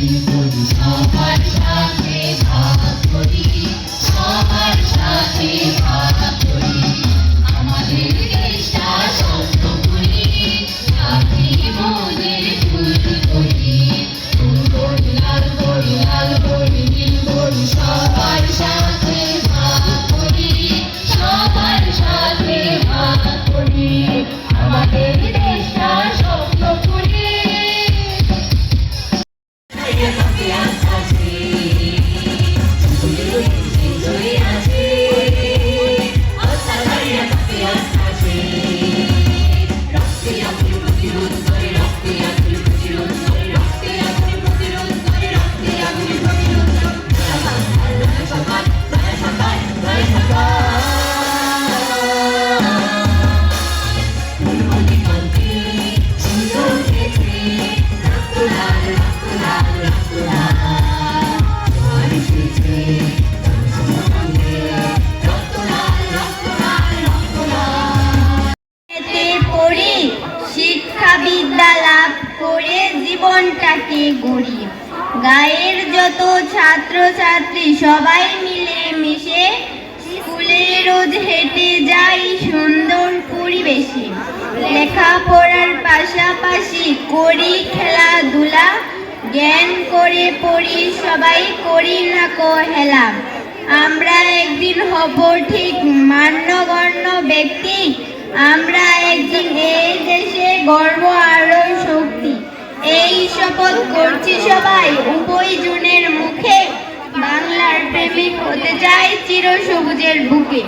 Thank you. তাকে গড়ি গায়ের যত ছাত্র ছাত্রী সবাই মিলে মিশে স্কুলে রোজ হেঁটে যাই সুন্দর পরিবেশে। লেখাপড়ার পাশাপাশি করি খেলাধুলা, জ্ঞান করে পড়ি, সবাই করি না হেলা। আমরা একদিন হব ঠিক মান্যগণ্য ব্যক্তি, আমরা একদিন এই দেশে গর্ব আরও এই শপথ করছি সবাই উভয় জনের মুখে। বাংলার প্রেমিক হতে চাই চির সবুজের বুকে